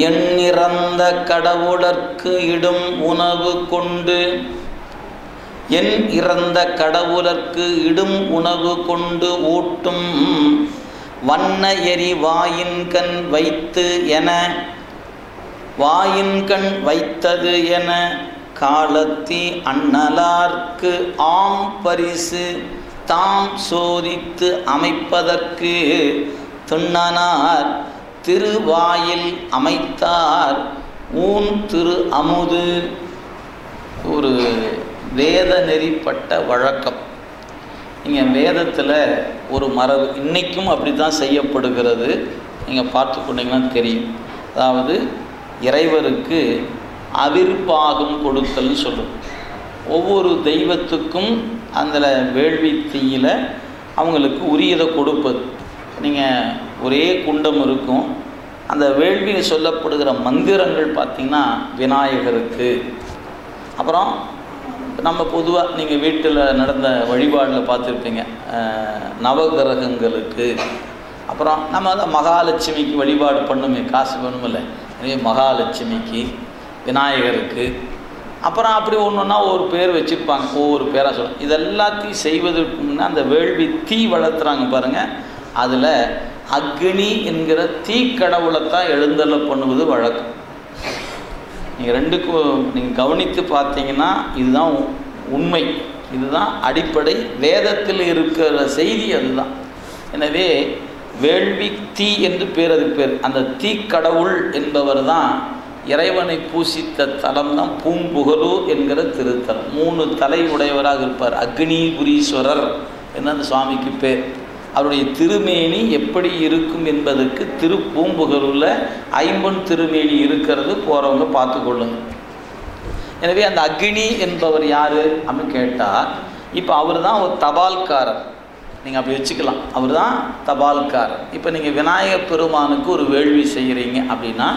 எண்ணிறந்த கடவுளர்க்கு இடும் உணவு கொண்டு என் இறந்த கடவுளர்க்கு இடும் உணவு கொண்டு ஊட்டும் வண்ண எரி வாயின்கண் வைத்து என வாயின்கண் வைத்தது என காலத்தி அண்ணலார்க்கு ஆம் பரிசு தாம் சோதித்து அமைப்பதற்கு துண்ணனார் திருவாயில் அமைத்தார். ஊன் திரு அமுது. ஒரு வேத நெறிப்பட்ட வழக்கம். நீங்கள் வேதத்தில் ஒரு மரபு இன்றைக்கும் அப்படி தான் செய்யப்படுகிறது. நீங்கள் பார்த்து கொண்டீங்கன்னா தெரியும். அதாவது இறைவருக்கு அவிர்பாகம் கொடுத்தல்னு சொல்லும் ஒவ்வொரு தெய்வத்துக்கும் அந்த வேள்வி தீயில் அவங்களுக்கு உரியதை கொடுப்பது. நீங்கள் ஒரே குண்டம் இருக்கும். அந்த வேள்வின்னு சொல்லப்படுகிற மந்திரங்கள் பார்த்திங்கன்னா விநாயகருக்கு. அப்புறம் நம்ம பொதுவாக நீங்கள் வீட்டில் நடந்த வழிபாடில் பார்த்துருப்பீங்க. நவகிரகங்களுக்கு. அப்புறம் நம்ம தான் மகாலட்சுமிக்கு வழிபாடு பண்ணுமே காசு பண்ணுமில்ல எனவே மகாலட்சுமிக்கு விநாயகருக்கு. அப்புறம் அப்படி ஒன்று ஒன்றா ஒரு பேர் வச்சுருப்பாங்க ஒவ்வொரு பேராக சொல்லுவாங்க இதெல்லாத்தையும் செய்வதற்கு முன்னே அந்த வேள்வி தீ வளர்த்துறாங்க பாருங்கள் அதில் அக்னி என்கிற தீக்கடவுளைத்தான் தான் எழுந்தள்ள பண்ணுவது வழக்கம். நீங்கள் ரெண்டுக்கும் நீங்கள் கவனித்து பார்த்தீங்கன்னா இதுதான் உண்மை. இதுதான் அடிப்படை. வேதத்தில் இருக்கிற செய்தி அதுதான். எனவே வேள்வி தீ என்று பேர் அதுக்கு பேர். அந்த தீக்கடவுள் என்பவர் தான் இறைவனை பூசித்த தலம் தான் பூம்புகலூர் என்கிற திருத்தலம். மூணு தலை உடையவராக இருப்பார் அக்னிபுரீஸ்வரர் என்ன அந்த சுவாமிக்கு பேர். அவருடைய திருமேனி எப்படி இருக்கும் என்பதற்கு திருப்பூம்புகலூரில் ஐம்பொன் திருமேனி இருக்கிறது போகிறவங்க பார்த்துக்கொள்ளுங்க எனவே அந்த அக்னி என்பவர் யார் அப்படின்னு கேட்டால் இப்போ அவர் தான் ஒரு தபால்காரர். நீங்கள் அப்படி வச்சுக்கலாம். அவர் தான் தபால்காரர். இப்போ நீங்கள் விநாயகர் பெருமானுக்கு ஒரு வேள்வி செய்கிறீங்க அப்படின்னா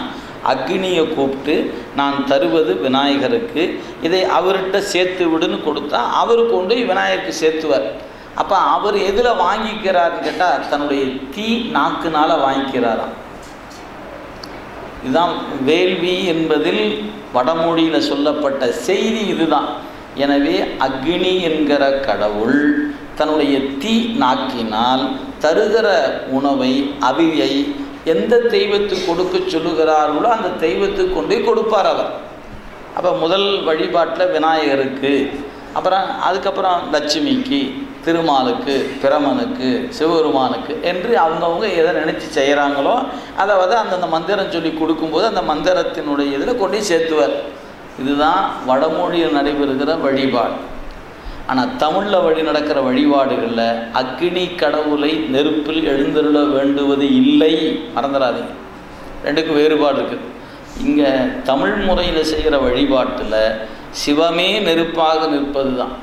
அக்னியை கூப்பிட்டு நான் தருவது விநாயகருக்கு இதை அவர்கிட்ட சேர்த்து விடுன்னு கொடுத்தா அவர் கொண்டு விநாயகருக்கு சேர்த்துவார். அப்போ அவர் எதில் வாங்கிக்கிறார்னு கேட்டால் தன்னுடைய தீ நாக்குனால் வாங்கிக்கிறாராம். இதுதான் வேள்வி என்பதில் வடமொழியில் சொல்லப்பட்ட செய்தி இதுதான். எனவே அக்னி என்கிற கடவுள் தன்னுடைய தீ நாக்கினால் தருகிற உணவை அவியை எந்த தெய்வத்துக்கு கொடுக்க சொல்லுகிறார்களோ அந்த தெய்வத்துக்கு கொண்டு போய் கொடுப்பார் அவர். அப்போ முதல் வழிபாட்டில் விநாயகருக்கு அப்புறம் அதுக்கப்புறம் லட்சுமிக்கு திருமாலுக்கு பிரமனுக்கு சிவபெருமானுக்கு என்று அவங்கவுங்க எதை நினச்சி செய்கிறாங்களோ அதை வந்து அந்தந்த மந்திரம் சொல்லி கொடுக்கும்போது அந்த மந்திரத்தினுடைய இதில் கொண்டு சேர்த்துவார். இதுதான் வடமொழியில் நடைபெறுகிற வழிபாடு. ஆனால் தமிழில் வழி நடக்கிற வழிபாடுகளில் அக்னி கடவுளை நெருப்பில் எழுந்தருள வேண்டுவது இல்லை. மறந்துடாதீங்க. ரெண்டுக்கும் வேறுபாடு இருக்குது இங்கே தமிழ் முறையில் செய்கிற வழிபாட்டில் சிவமே நெருப்பாக நிற்பது தான்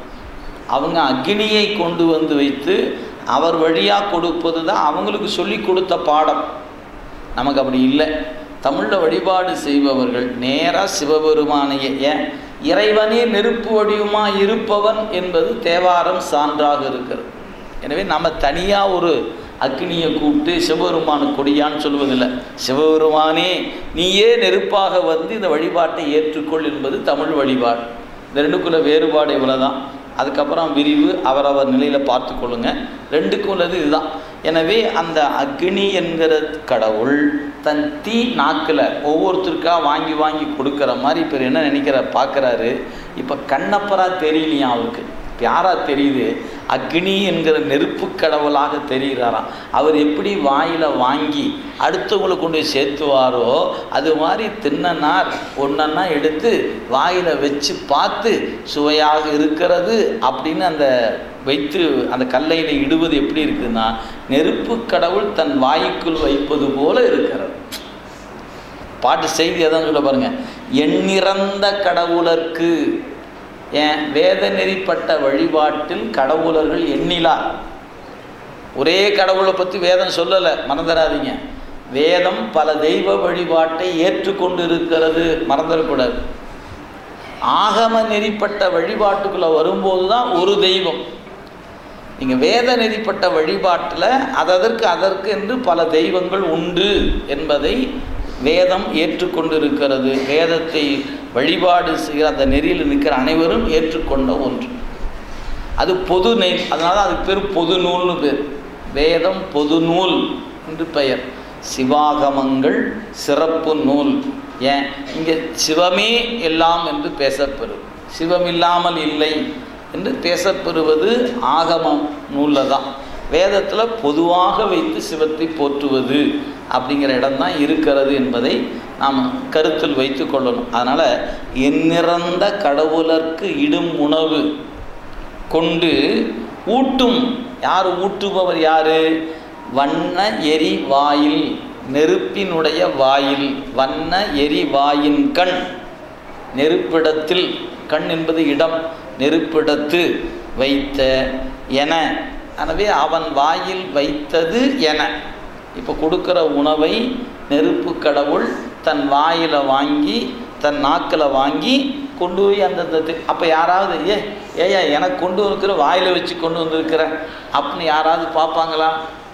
அவங்க அக்னியை கொண்டு வந்து வைத்து அவர் வழியாக கொடுப்பது தான் அவங்களுக்கு சொல்லி கொடுத்த பாடம். நமக்கு அப்படி இல்லை. தமிழில் வழிபாடு செய்பவர்கள் நேராக சிவபெருமானையே. ஏன்? இறைவனே நெருப்பு வடிவமாக இருப்பவன் என்பது தேவாரம் சான்றாக இருக்கிறது. எனவே நம்ம தனியாக ஒரு அக்னியை கூப்பிட்டு சிவபெருமானு கொடியான்னு சொல்வதில்லை. சிவபெருமானே நீயே நெருப்பாக வந்து இந்த வழிபாட்டை ஏற்றுக்கொள் என்பது தமிழ் வழிபாடு. இந்த ரெண்டுக்குள்ள வேறுபாடு இவ்வளோதான் அதுக்கப்புறம் விரிவு அவரவர் நிலையில் பார்த்து கொள்ளுங்கள் ரெண்டுக்கும் உள்ளது இதுதான். எனவே அந்த அக்னி என்கிற கடவுள் தன் தீ நாக்கில் ஒவ்வொருத்தருக்காக வாங்கி வாங்கி கொடுக்குற மாதிரி இப்போ என்ன நினைக்கிற பார்க்குறாரு. இப்போ கண்ணப்பராக தெரியலையா அவருக்கு? இப்போ யாராக தெரியுது? அக்னி என்கிற நெருப்பு கடவுளாக தெரிகிறாராம். அவர் எப்படி வாயில் வாங்கி அடுத்தவங்களை கொண்டு போய் சேர்த்துவாரோ அது மாதிரி தின்னனார் ஒன்றன்னா எடுத்து வாயில் வச்சு பார்த்து சுவையாக இருக்கிறது அப்படின்னு அந்த வைத்து அந்த கல்லையில் இடுவது எப்படி இருக்குதுன்னா நெருப்பு கடவுள் தன் வாய்க்குள் வைப்பது போல இருக்கிறது. பாட்டு செய்தி அதான் சொல்ல பாருங்க. எண்ணிறந்த கடவுளர்க்கு ஏன்? வேத நெறிப்பட்ட வழிபாட்டில் கடவுளர்கள் எண்ணிலா ஒரே கடவுளை பற்றி வேதம் சொல்லலை மறந்துடாதீங்க. வேதம் பல தெய்வ வழிபாட்டை ஏற்றுக்கொண்டு இருக்கிறது மறந்துடக்கூடாது. ஆகம நெறிப்பட்ட வழிபாட்டுக்குள்ளே வரும்போது தான் ஒரு தெய்வம். நீங்கள் வேத நெறிப்பட்ட வழிபாட்டில் அதற்கு அதற்கு என்று பல தெய்வங்கள் உண்டு என்பதை வேதம் ஏற்றுக்கொண்டு இருக்கிறது வேதத்தை வழிபாடு செய்கிற அந்த நெறியில் நிற்கிற அனைவரும் ஏற்றுக்கொண்ட ஒன்று. அது பொது நெய் அதனால அது அதுக்கு பேர் பொது நூல்னு பேர். வேதம் பொது நூல் என்று பெயர். சிவாகமங்கள் சிறப்பு நூல். ஏன்? இங்கே சிவமே எல்லாம் என்று பேசப்பெறும் சிவம் இல்லாமல் இல்லை என்று பேசப்பெறுவது ஆகமம் நூலில் தான். வேதத்தில் பொதுவாக வைத்து சிவத்தை போற்றுவது. அப்படிங்கிற இடம்தான் இருக்கிறது என்பதை நாம் கருத்தில் வைத்து கொள்ளணும். அதனால் எந்நிறந்த கடவுளர்க்கு இடும் உணவு கொண்டு ஊட்டும். யார் ஊட்டுபவர் யார்? வண்ண எரி வாயில் நெருப்பினுடைய வாயில் வண்ண எரி வாயின் கண். நெருப்பிடத்தில் கண் என்பது இடம் நெருப்பிடத்து வைத்த என. எனவே அவன் வாயில் வைத்தது என. இப்போ கொடுக்குற உணவை நெருப்பு கடவுள் தன் வாயில் வாங்கி தன் நாக்கில் வாங்கி கொண்டு போய் அந்தந்த அப்போ யாராவது ஏ ஏயா எனக்கு கொண்டு வந்துருக்கிற வாயில் வச்சு கொண்டு வந்திருக்கிற அப்படின்னு யாராவது பார்ப்பாங்களா?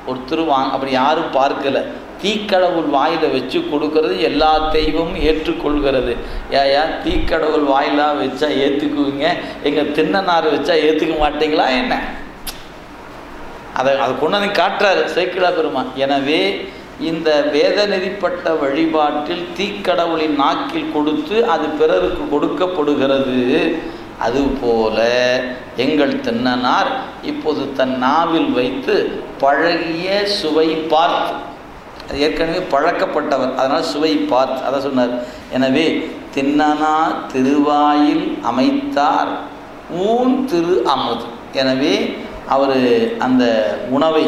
ஒருத்தர் வாங்க அப்படி யாரும் பார்க்கலை. தீக்கடவுள் வாயில் வச்சு கொடுக்கறது எல்லா தெய்வமும் ஏற்றுக்கொள்கிறது. ஏயா தீக்கடவுள் வாயிலாக வச்சா ஏற்றுக்குவீங்க எங்கள் தின்னனார் வச்சா ஏற்றுக்க மாட்டீங்களா என்ன? அதை அதை கொண்டு வந்து காட்டுறாரு. சேக்கிழா பெருமான். எனவே இந்த வேத நெறிப்பட்ட வழிபாட்டில் தீக்கடவுளின் நாக்கில் கொடுத்து அது பிறருக்கு கொடுக்கப்படுகிறது. அதுபோல எங்கள் தென்னனார் இப்போது தன் நாவில் வைத்து பழகிய சுவை பார்த்து அது ஏற்கனவே பழக்கப்பட்டவர். அதனால் சுவை பார்த்து அதை சொன்னார். எனவே தின்னனா திருவாயில் அமைத்தார். ஊன் திரு அமுது. எனவே அவர் அந்த உணவை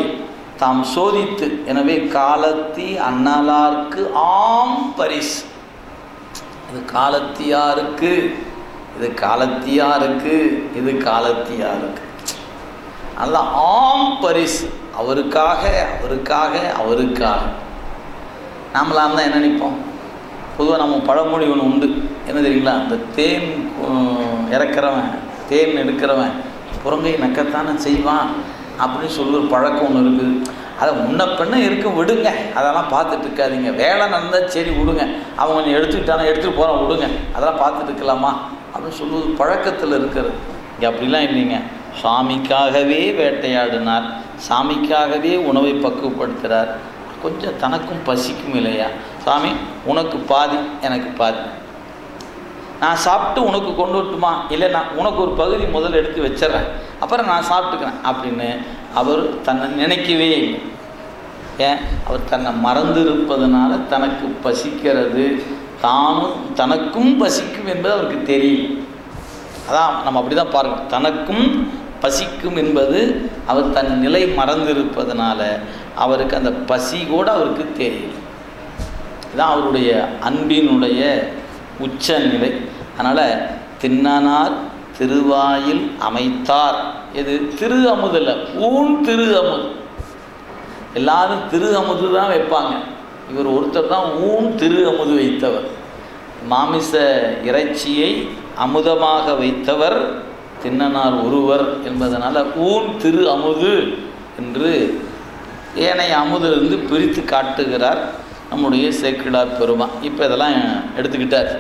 தாம் சோதித்து எனவே காலத்தி அண்ணலார்க்கு ஆம் பரிசு. இது காலத்தியாருக்கு இது காலத்தியாருக்கு இது காலத்தியாருக்கு. நல்ல ஆம் பரிசு. அவருக்காக அவருக்காக அவருக்காக. நாமளாக தான் என்ன நினைப்போம்? பொதுவாக நம்ம பழமொழி ஒன்று உண்டு. என்ன தெரியுங்களா? அந்த தேன் இறக்குறவன் தேன் எடுக்கிறவன் குரங்கை நக்கத்தானே செய்வான் அப்படின்னு சொல்லுற பழக்கம் ஒன்று இருக்குது. அதை முன்ன பெண்ண இருக்க விடுங்க. அதெல்லாம் பார்த்துட்டு இருக்காதிங்க. வேலை நடந்தால் சரி விடுங்க. அவன் கொஞ்சம் எடுத்துக்கிட்டானா எடுத்துகிட்டு போகிறான் விடுங்க. அதெல்லாம் பார்த்துட்டு இருக்கலாமா? அப்படின்னு சொல்லுவது பழக்கத்தில் இருக்கிறது. இங்கே அப்படிலாம் இல்லைங்க. சாமிக்காகவே வேட்டையாடினார். சாமிக்காகவே உணவை பக்குவப்படுத்துகிறார் கொஞ்சம் தனக்கும் பசிக்கும் இல்லையா? சாமி உனக்கு பாதி எனக்கு பாதி. நான் சாப்பிட்டு உனக்கு கொண்டு வரட்டுமா? இல்லை நான் உனக்கு ஒரு பகுதி முதல்ல எடுத்து வச்சிட்றேன். அப்புறம் நான் சாப்பிட்டுக்கிறேன் அப்படின்னு அவர் தன்னை நினைக்கவே இல்லை. ஏன்? அவர் தன்னை மறந்திருப்பதனால தனக்கு பசிக்கிறது. தானும் தனக்கும் பசிக்கும் என்பது அவருக்கு தெரியும் அதான் நம்ம அப்படி தான் பார்க்கணும் தனக்கும் பசிக்கும் என்பது அவர் தன் நிலை மறந்திருப்பதனால அவருக்கு அந்த பசி கூட அவருக்கு தெரியல. இதுதான் அவருடைய அன்பினுடைய உச்ச நிலை அதனால் தின்னனார் திருவாயில் அமைத்தார். இது திரு அமுதில் ஊன் திரு அமுது. எல்லாரும் திரு அமுது தான் வைப்பாங்க. இவர் ஒருத்தர் தான் ஊன் திரு அமுது வைத்தவர். மாமிச இறைச்சியை அமுதமாக வைத்தவர் தின்னனார் ஒருவர் என்பதனால் ஊன் திரு அமுது என்று ஏனைய அமுதிலிருந்து பிரித்து காட்டுகிறார் நம்முடைய சேக்கிழார் பெருமா இப்போ இதெல்லாம் எடுத்துக்கிட்டார்.